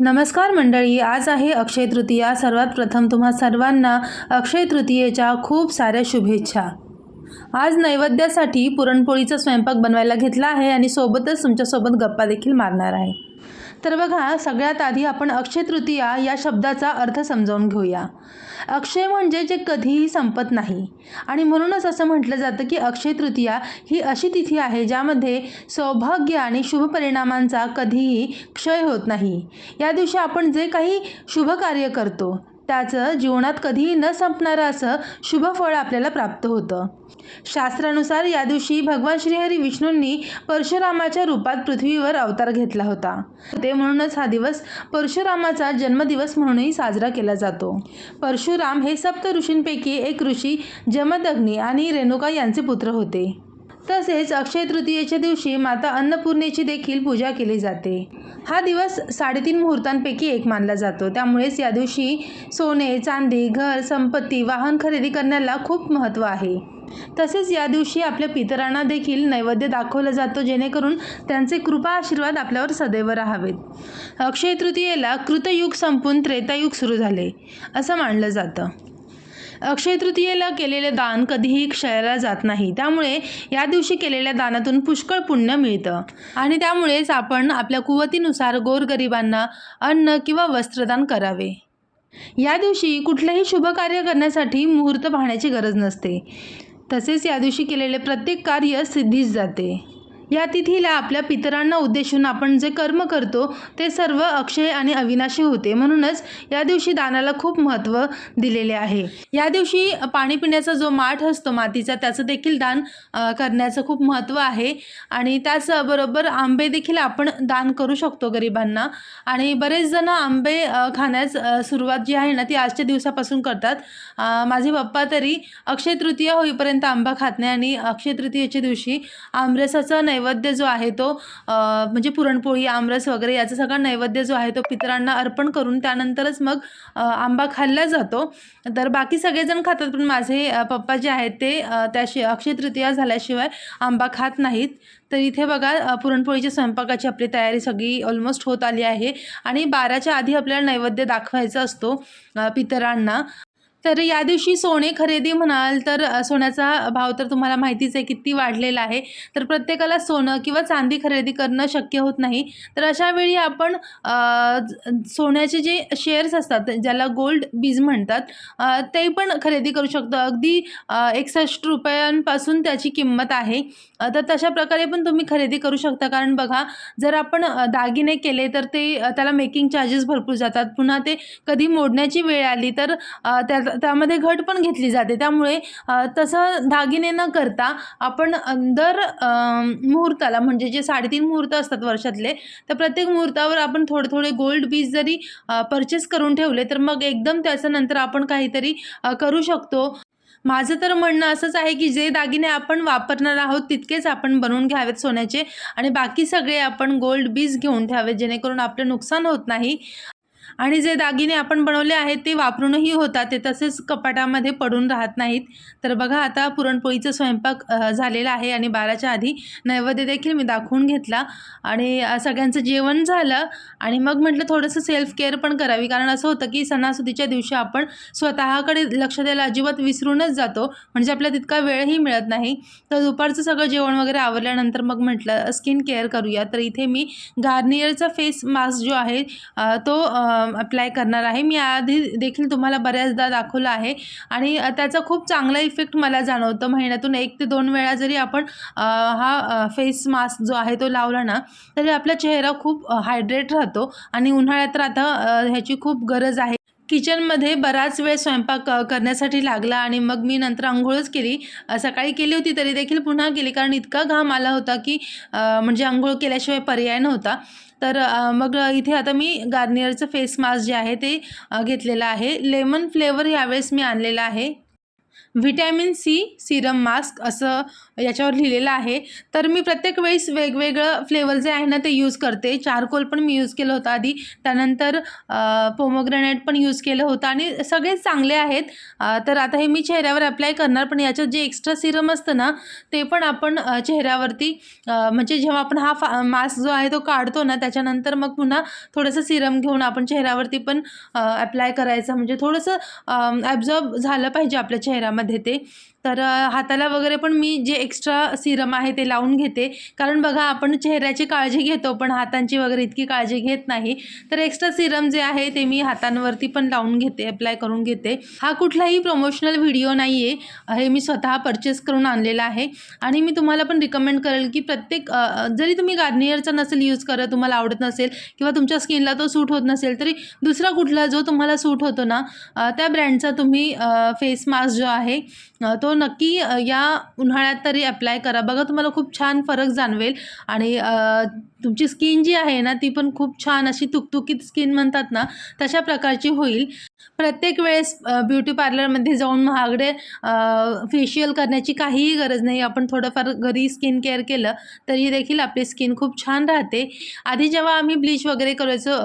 नमस्कार मंडळी आज आहे अक्षय तृतीया. सर्वात प्रथम तुम्हा सर्वांना अक्षय तृतीयेच्या खूप साऱ्या शुभेच्छा. आज नैवेद्यासाठी पुरणपोळीचा स्वयंपाक बनवायला घेतला आहे आणि सोबतच तुमच्यासोबत गप्पा देखील मारणार आहे. तर बघा सगळ्यात आधी आपण अक्षय तृतीया या शब्दाचा अर्थ समजावून घेऊया. अक्षय म्हणजे जे कधीही संपत नाही. आणि म्हणूनच असं म्हटलं जातं की अक्षय तृतीया ही अशी तिथी आहे ज्यामध्ये सौभाग्य आणि शुभ परिणामांचा कधीही क्षय होत नाही. या दिवशी आपण जे काही शुभ कार्य करतो त्याचं जीवनात कधीही न संपणारं असं शुभफळ आपल्याला प्राप्त होतं. शास्त्रानुसार या दिवशी भगवान श्रीहरी विष्णूंनी परशुरामाच्या रूपात पृथ्वीवर अवतार घेतला होता. ते म्हणूनच हा दिवस परशुरामाचा जन्मदिवस म्हणूनही साजरा केला जातो. परशुराम हे सप्त ऋषींपैकी एक ऋषी जमदग्नी आणि रेणुका यांचे पुत्र होते. तसेच अक्षय तृतीयेच्या दिवशी माता अन्नपूर्णेची देखील पूजा केली जाते. हा दिवस साडेतीन मुहूर्तांपैकी एक मानला जातो. त्यामुळेच या दिवशी सोने चांदी घर संपत्ती वाहन खरेदी करण्याला खूप महत्त्व आहे. तसेच या दिवशी आपल्या पितरांना देखील नैवेद्य दाखवलं जातो जेणेकरून त्यांचे कृपा आशीर्वाद आपल्यावर सदैव राहावेत. अक्षय तृतीयेला कृतयुग संपून त्रेतायुग सुरू झाले असं मानलं जातं. अक्षय तृतीयेला केलेले दान कधीही क्षयाला जात नाही. त्यामुळे या दिवशी केलेल्या दानातून पुष्कळ पुण्य मिळतं. आणि त्यामुळेच आपण आपल्या कुवतीनुसार गोरगरिबांना अन्न किंवा वस्त्रदान करावे. या दिवशी कुठलंही शुभ कार्य करण्यासाठी मुहूर्त पाहण्याची गरज नसते. तसेच या दिवशी केलेले प्रत्येक कार्य सिद्धीच जाते. या तिथीला आपल्या पितरांना उद्देशून आपण जे कर्म करतो ते सर्व अक्षय आणि अविनाशी होते. म्हणूनच या दिवशी दानाला खूप महत्त्व दिलेले आहे. या दिवशी पाणी पिण्याचा जो माठ असतो मातीचा त्याचं देखील दान करण्याचं खूप महत्त्व आहे. आणि त्याचबरोबर आंबे देखील आपण दान करू शकतो गरिबांना. आणि बरेच जण आंबे खाण्यास सुरुवात जी आहे ना ती आजच्या दिवसापासून करतात. माझे पप्पा तरी अक्षय तृतीया होईपर्यंत आंबा खात नाही आणि अक्षय तृतीयेच्या दिवशी आमरसाचा नैवेद्य जो आहे तो म्हणजे पुरणपोळी आमरस वगैरे याचा सगळा नैवेद्य जो आहे तो पितरांना अर्पण करून त्यानंतरच मग आंबा खाल्ला जातो. तर बाकी सगळेजण खातात पण माझे पप्पा जे आहेत ते त्याशी अक्षय तृतीया झाल्याशिवाय आंबा खात नाहीत. तर इथे बघा पुरणपोळीच्या स्वयंपाकाची आपली तयारी सगळी ऑलमोस्ट होत आली आहे. आणि बाराच्या आधी आपल्याला नैवेद्य दाखवायचा असतो पितरांना. तर या दिवशी सोने खरेदी म्हणाल तर सोन्याचा भाव तर तुम्हाला माहितीच आहे किती वाढलेला आहे. तर प्रत्येकाला सोनं किंवा चांदी खरेदी करणं शक्य होत नाही. तर अशा वेळी आपण सोन्याचे जे शेअर्स असतात ज्याला गोल्ड बीज म्हणतात ते पण खरेदी करू शकतो. अगदी एकसष्ट रुपयांपासून त्याची किंमत आहे. तर तशा प्रकारे पण तुम्ही खरेदी करू शकता. कारण बघा जर आपण दागिने केले तर ते त्याला मेकिंग चार्जेस भरपूर जातात. पुन्हा ते कधी मोडण्याची वेळ आली तर त्या त्यामध्ये घट पण घेतली जाते. त्यामुळे तसं दागिने न करता आपण दर मुहूर्ताला म्हणजे जे साडेतीन मुहूर्त असतात वर्षातले तर प्रत्येक मुहूर्तावर आपण थोडे थोडे गोल्ड पीस जरी परचेस करून ठेवले तर मग एकदम त्याचं नंतर आपण काहीतरी करू शकतो. माझं तर म्हणणं असंच आहे की जे दागिने आपण वापरणार आहोत तितकेच आपण बनवून घ्यावेत सोन्याचे. आणि बाकी सगळे आपण गोल्ड बीज घेऊन ठेवावेत जेणेकरून आपलं नुकसान होत नाही. आणि जे दागिने आपण बनवले आहेत ते वापरूनही होतात ते तसेच कपाटामध्ये पडून राहत नाहीत. तर बघा आता पुरणपोळीचा स्वयंपाक झालेला आहे आणि बाराच्या आधी नैवेद्य देखील मी दाखवून घेतला. आणि सगळ्यांचं जेवण झालं आणि मग म्हटलं थोडंसं सेल्फ केअर पण करावी. कारण असं होतं की सणासुदीच्या दिवशी आपण स्वतःकडे लक्ष द्यायला अजिबात विसरूनच जातो. म्हणजे आपल्याला तितका वेळही मिळत नाही. तर दुपारचं सगळं जेवण वगैरे आवरल्यानंतर मग म्हटलं स्किन केअर करूया. तर इथे मी गार्नियरचा फेस मास्क जो आहे तो अप्लाय करणार आहे. मी आधी देखील तुम्हाला बऱ्याचदा दाखवलं आहे. आणि त्याचा खूप चांगला इफेक्ट मला जाणवतं. महिन्यातून एक ते दोन वेळा जरी आपण हा फेस मास्क जो आहे तो लावला ना तरी आपला चेहरा खूप हायड्रेट राहतो. आणि उन्हाळ्यात तर आता ह्याची खूप गरज आहे. किचनमध्ये बराच वेळ स्वयंपाक करण्यासाठी लागला आणि मग मी नंतर आंघोळच केली. सकाळी केली होती तरी देखील पुन्हा केली. कारण इतका घाम आला होता की म्हणजे आंघोळ केल्याशिवाय पर्याय नव्हता. तर मग इथे आता मी गार्नियरचं फेस मास्क जे आहे ते घेतलेलं आहे. लेमन फ्लेवर यावेळेस मी आणलेलं आहे. व्हिटॅमिन सी सिरम मास्क असं याच्यावर लिहिलेलं आहे. तर मी प्रत्येक वेळेस वेगवेगळं फ्लेवर जे आहे ना ते यूज करते. चारकोल पण मी यूज केलं होतं आधी. त्यानंतर पोमोग्रेनेट पण यूज केलं होतं आणि सगळेच चांगले आहेत. तर आता हे मी चेहऱ्यावर अप्लाय करणार पण याच्यात जे एक्स्ट्रा सिरम असतं ना ते पण आपण चेहऱ्यावरती म्हणजे जेव्हा आपण हा फा मास्क जो आहे तो काढतो ना त्याच्यानंतर मग पुन्हा थोडंसं सिरम घेऊन आपण चेहऱ्यावरती पण अप्लाय करायचं. म्हणजे थोडंसं ॲब्झॉर्ब झालं पाहिजे आपल्या चेहऱ्यामध्ये ते. तर हाताला वगैरे पण मी जे एक्स्ट्रा सिरम आहे ते लावून घेते. कारण बघा आपण चेहऱ्याची काळजी घेतो पण हातांची वगैरे इतकी काळजी घेत नाही. तर एक्स्ट्रा सिरम जे आहे ते मी हातांवरती पण लावून घेते अप्लाय करून घेते. हा कुठलाही प्रमोशनल व्हिडिओ नाही आहे हे मी स्वतः परचेस करून आणलेला आहे. आणि मी तुम्हाला पण रिकमेंड करेल की प्रत्येक जरी तुम्ही गार्नियरचा नसेल यूज करत तुम्हाला आवडत नसेल किंवा तुमच्या स्किनला तो सूट होत नसेल तरी दुसरा कुठला जो तुम्हाला सूट होतो ना त्या ब्रँडचा तुम्ही फेस मास्क जो आहे तो नक्की या उन्हाळ्यात तरी अप्लाय करा. बघा तुम्हाला खूप छान फरक जाणवेल. आणि तुमची स्किन जी आहे ना ती पण खूप छान अशी तुकतुकीत स्किन म्हणतात ना तशा प्रकारची होईल. प्रत्येक वेळेस ब्युटी पार्लरमध्ये जाऊन महागडे फेशियल करण्याची काहीही गरज नाही. आपण थोडंफार घरी स्किन केअर केलं तरी देखील आपली स्किन खूप छान राहते. आधी जेव्हा आम्ही ब्लीच वगैरे करायचो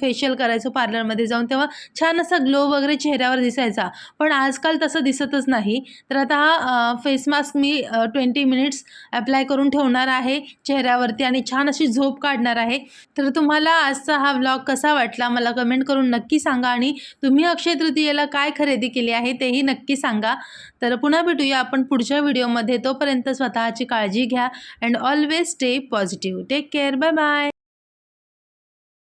फेशियल करायचो पार्लरमध्ये जाऊन तेव्हा छान असा ग्लो वगैरे चेहऱ्यावर दिसायचा. पण आजकाल तसं दिसतच नाही. तर आता हा फेस मास्क मी ट्वेंटी मिनिट्स अप्लाय करून ठेवणार आहे चेहऱ्यावरती आणि छान अशी झोप काढणार आहे. तर तुम्हाला आजचा हा व्लॉग कसा वाटला मला कमेंट करून नक्की सांगा आणि तुम्ही तुम्ही अक्षय तृतीयेला काय खरेदी केली आहे तेही नक्की सांगा. तर पुन्हा भेटूया आपण पुढच्या व्हिडिओमध्ये. तोपर्यंत स्वतःची काळजी घ्या and always stay positive. Take care. Bye bye.